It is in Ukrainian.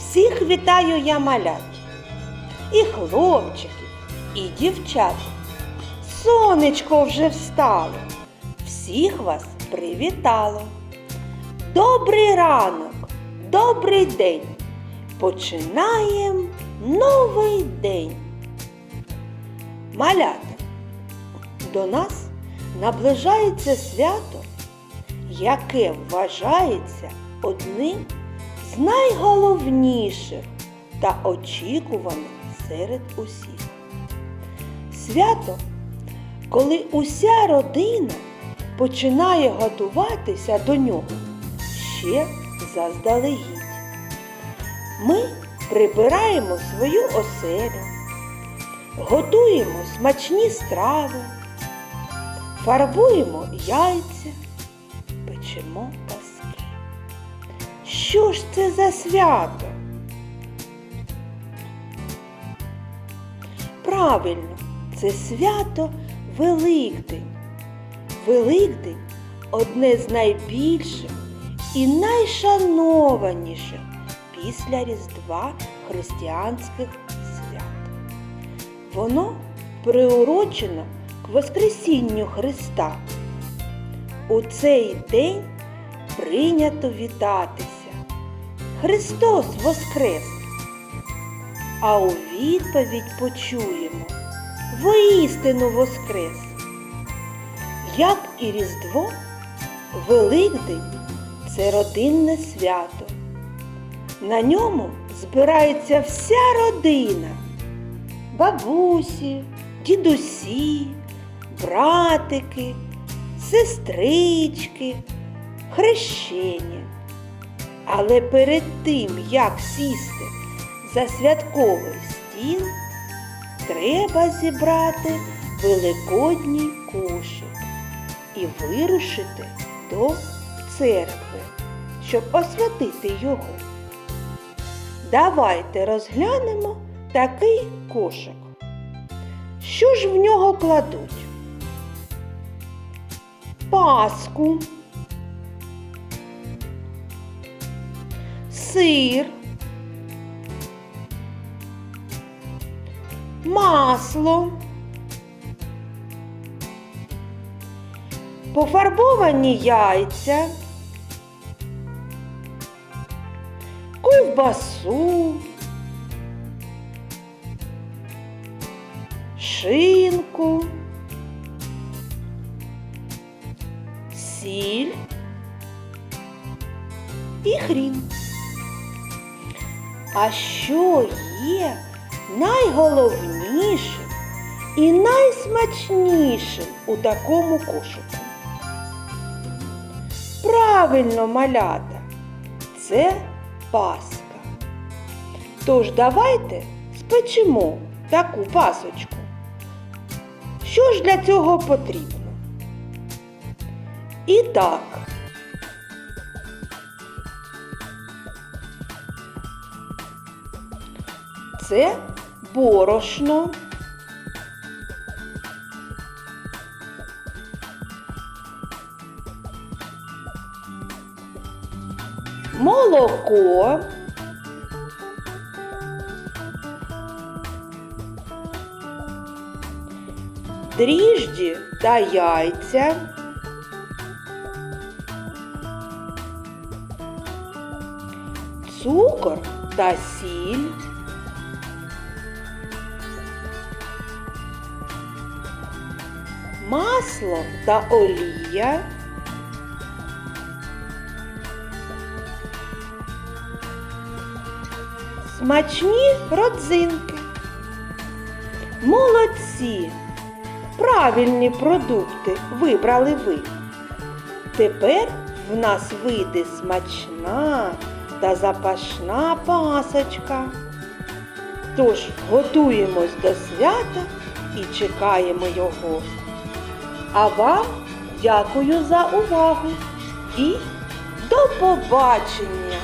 Всіх вітаю я малят, і хлопчиків, і дівчат. Сонечко вже встало, всіх вас привітало. Добрий ранок, добрий день. Починаємо новий день. Малята, до нас наближається свято, яке вважається одним з найголовніших та очікуваних серед усіх. Свято, коли уся родина починає готуватися до нього ще заздалегідь. Ми прибираємо свою оселю, готуємо смачні страви, фарбуємо яйця, печемо. Що ж це за свято? Правильно, це свято Великдень. Великдень одне з найбільших і найшанованіших після Різдва християнських свят. Воно приурочено к Воскресінню Христа. У цей день прийнято вітатися. Христос Воскрес! А у відповідь почуємо воістину Воскрес! Як і Різдво, Великдень це родинне свято. На ньому збирається вся родина, бабусі, дідусі, братики, сестрички, хрещені. Але перед тим, як сісти за святковий стіл, треба зібрати великодній кошик і вирушити до церкви, щоб освятити його. Давайте розглянемо такий кошик. Що ж в нього кладуть? Паску, сир, масло, пофарбовані яйця, ковбасу, шинку, сіль і хрін. А що є найголовнішим і найсмачнішим у такому кошику? Правильно, малята, це паска. Тож давайте спечемо таку пасочку. Що ж для цього потрібно? І так, це борошно, молоко, дріжджі та яйця, цукор та сіль, масло та олія, смачні родзинки. Молодці! Правильні продукти вибрали ви. Тепер в нас вийде смачна та запашна пасочка. Тож готуємось до свята і чекаємо його. А вам дякую за увагу і до побачення!